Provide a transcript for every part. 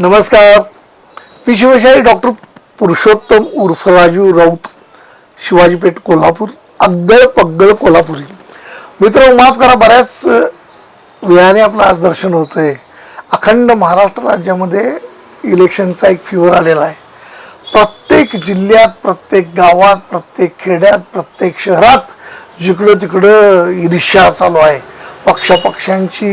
नमस्कार. मी शिवशाही डॉक्टर पुरुषोत्तम उर्फ राजू राऊत शिवाजीपेठ कोल्हापूर अग्गळ पग्गळ कोल्हापुरी. मित्र माफ करा बऱ्याच वेळाने आपलं आज दर्शन होतंय. अखंड महाराष्ट्र राज्यामध्ये इलेक्शनचा एक फिवर आलेला आहे. प्रत्येक जिल्ह्यात प्रत्येक गावात प्रत्येक खेड्यात प्रत्येक शहरात जिकडं तिकडं ईर्ष्या चालू आहे. पक्षपक्षांची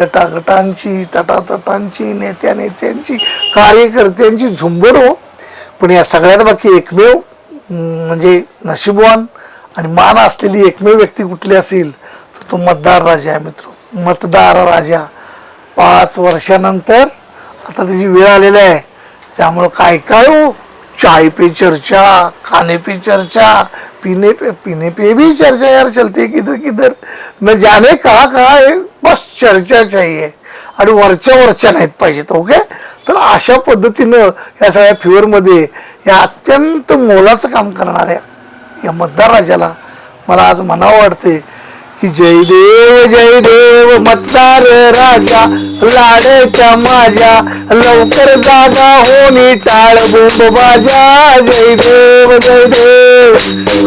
गटागटांची तटातटांची नेत्या नेत्यांची कार्यकर्त्यांची झुंबड हो. पण या सगळ्यात बाकी एकमेव म्हणजे नशीबवान आणि मान असलेली एकमेव व्यक्ती कुठली असेल तर तो मतदार राजा आहे मित्र. मतदार राजा. पाच वर्षानंतर आता त्याची वेळ आलेली आहे. त्यामुळं काय काय हो? चाय पे चर्चा खाणे पे चर्चा पीने पे पीने पे भी चर्चा यार चलते किधर किधर। न जाने कहा कहा है बस चर्चा चाहिए। आणि वरच्या वरच्या नाहीत पाहिजेत ओके? तर अशा पद्धतीनं या सगळ्या फ्युअरमध्ये या अत्यंत मोलाचं काम करणाऱ्या या मतदार राजाला मला आज मनावं वाटते जय देव जय देव मत्तार राजा लाडेच्या माझ्या लवकर जागा होणी टाळ बूम बाजा जय देव जय देव.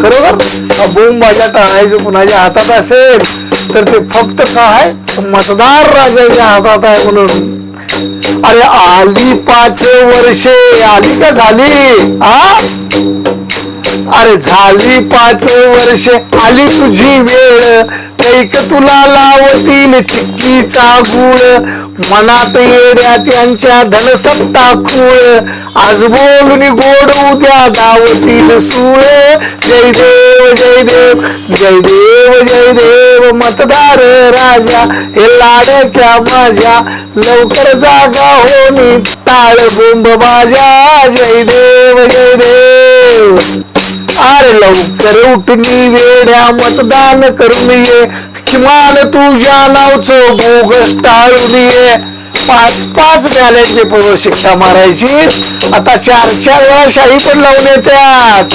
बरोबर? हा बाजा टाळायचं कुणाच्या हातात असेल तर ते फक्त काय? मतदार राजाच्या हातात आहे म्हणून. अरे आली पाच वर्षे आली का झाली? आ अरे झाली पाच वर्ष आली तुझी वेळ ऐक तुला लावतील चिक्कीचा गुळ. मनात येड्या त्यांच्या धरसत्ता खूळ. आज बोलून गोड उद्या गावतील सूळ. जय देव जय देव जय देव जय देव मतदार राजा हे लाडक्या माझ्या. लवकर जागा होणी टाळ बोंब माझ्या जय देव जय देव. अरे लवकर उठून वेड्या मतदान करून ये किमान तुझ्या नावचं बोगस टाळून ये पाच पाच गाण्याचे पोरं शिक्षा मारायची आता चार चार वेळा शाही पण लावून येतात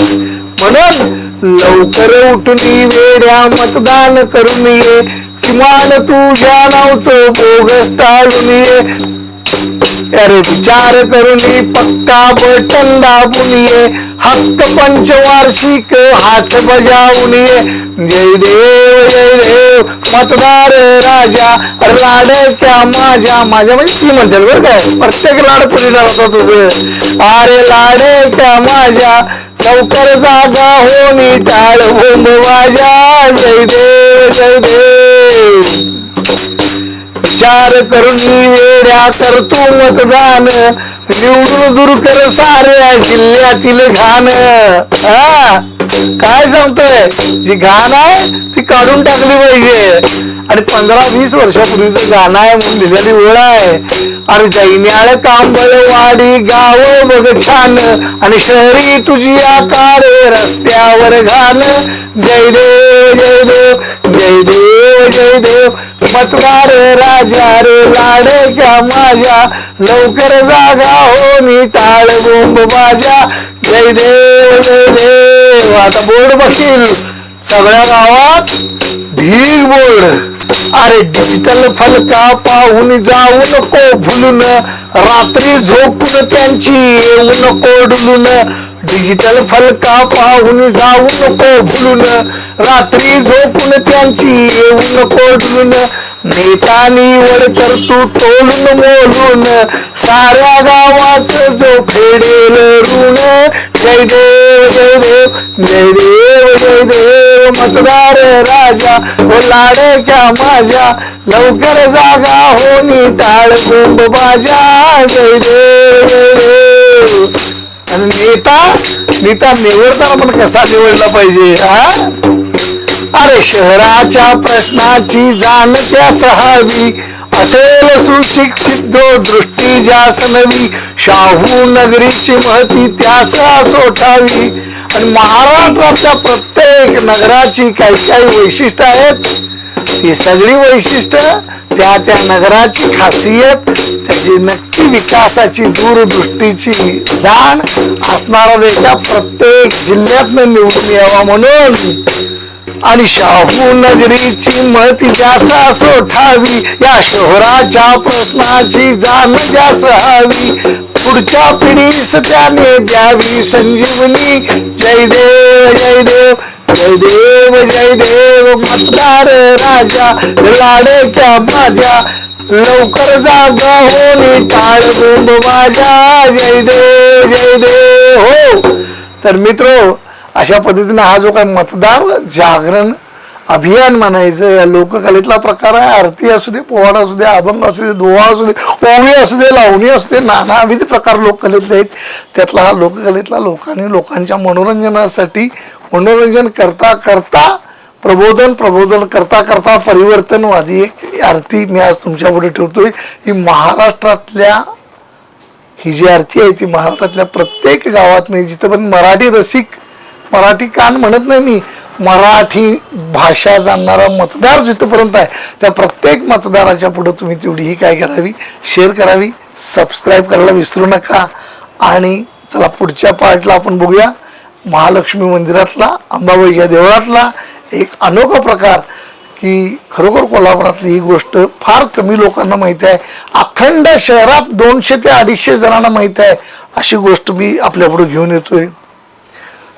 म्हणून लवकर उठून वेड्या मतदान करून ये किमान तुझ्या नावचं बोगस टाळून ये अरे विचार करून पक्का बटन दाबून ये हक्क पंचवार्षिक हात बजावून ये जय देव जय देव मतदार राजा लाडाच्या माझ्या माझ्या म्हणजे ती म्हणतात बरं काय प्रत्येक लाड पुढे जातो तुझं अरे लाडाच्या माझ्या लवकर जागा होणी टाळ भूम वाजा. जय देव जय देव. चार करून वेड्या करतो मतदान. निवडून दूर कर साऱ्या जिल्ह्यातील घाण. हा? काय सांगतोय? जी घाण आहे ती काढून टाकली पाहिजे. आणि पंधरा वीस वर्षापूर्वीचं गाणं आहे म्हणून दिलेली ओळ आहे. अरे जैन्याळ कांबळवाडी गाव बघ छान. आणि शहरी तुझी आकार रस्त्यावर घाण. जय देव जय देव जय देव जय देव. पटवार राजा रे लाडक्या माझ्या. लवकर जागा हो मी टाळ बोंब माझ्या. जय देव जय देव. आता बोर्ड बघशील. सगळ्या गावात भीड बोर्ड अरे डिजिटल फलका पाहून जाऊ नको भुलून. रात्री झोपून त्यांची येऊ नको डुलून. डिजिटल फलका पाहून जाऊ नको भुलून. रात्री झोपून त्यांची येऊ नको डुलून. नेत्यानी वर तू टोलून बोलून साऱ्या गावात जो फेडेल ऋण. जय देव जय देव जय देव. देव मतदार राजा व लाडक्या माझ्या लवकर जागा होणी टाळ कुंभ माझ्या जय देव जय देव नेता नेता निवडता आपण कसा निवडला पाहिजे हा? अरे शहराच्या प्रश्नाची जाण त्यास हवी असेल सुशिक्षित जो दृष्टी जास नवी शाहू नगरीची महती त्याचा सोठावी. महाराष्ट्रातल्या प्रत्येक नगराची काही काही वैशिष्ट्य आहेत. ही सगळी वैशिष्ट्य त्या त्या नगराची खासियत त्याची नक्की विकासाची दूरदृष्टीची जाण असणारा नेता प्रत्येक जिल्ह्यातनं निवडून यावा म्हणून आणि शाहू नगरीची महती जास्त असो सोठावी. या शहराच्या प्रश्नाची जाण जास्त हवी. पुढच्या पिढीस त्याने द्यावी संजीवनी. जय देव जय देव जय देव जय देव मतदार राजा लाडक्या माझ्या. लवकर जागा होणी टाळ कुंभ माझ्या. जय देव जय देव. हो. तर मित्र अशा पद्धतीनं हा जो काही मतदार जागरण अभियान म्हणायचं या लोककलेतला प्रकार आहे. आरती असू दे पोवाडा असू दे अभंग असू दे दोहा असू दे ओवी असू दे लावणी असू दे नानाविध प्रकार लोककलेतले आहेत. त्यातला हा लोककलेतला लोकांनी लोकांच्या मनोरंजनासाठी मनोरंजन करता करता प्रबोधन प्रबोधन करता करता परिवर्तनवादी एक आरती मी आज तुमच्यापुढे ठेवतोय. ही महाराष्ट्रातल्या ही जी आरती आहे ती महाराष्ट्रातल्या प्रत्येक गावात म्हणजे जिथं पण मराठी रसिक मराठी कान म्हणत नाही मी. मराठी भाषा जाणणारा मतदार जिथपर्यंत आहे त्या प्रत्येक मतदाराच्या पुढं तुम्ही तेवढी ही काय करावी? शेअर करावी. सबस्क्राईब करायला विसरू नका. आणि चला पुढच्या पार्टला आपण बघूया. महालक्ष्मी मंदिरातला अंबाबाई या देवळातला एक अनोखा प्रकार की खरोखर कोल्हापुरातली ही गोष्ट फार कमी लोकांना माहीत आहे. अखंड शहरात दोनशे ते अडीचशे जणांना माहीत आहे. अशी गोष्ट मी आपल्यापुढे घेऊन येतोय.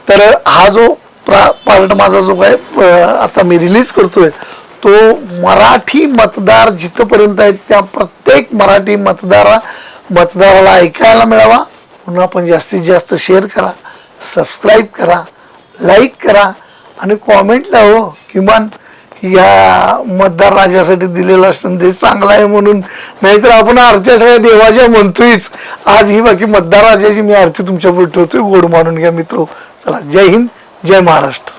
तर हा जो प्रा पार्ट माझा जो काय आता मी रिलीज करतोय तो मराठी मतदार जिथपर्यंत आहेत त्या प्रत्येक मराठी मतदारा मतदाराला ऐकायला मिळावा. म्हणून आपण जास्तीत जास्त शेअर करा सबस्क्राईब करा लाईक करा आणि कॉमेंटला हो किमान या मतदार राजासाठी दिलेला संदेश चांगला आहे म्हणून. नाहीतर आपण आरत्या सगळ्या देवाच्या म्हणतोयच. आज ही बाकी मतदार राजाची मी आरती तुमच्यापुढे ठेवतोय. गोड मानून घ्या मित्र. चला जय हिंद जय महाराष्ट्र.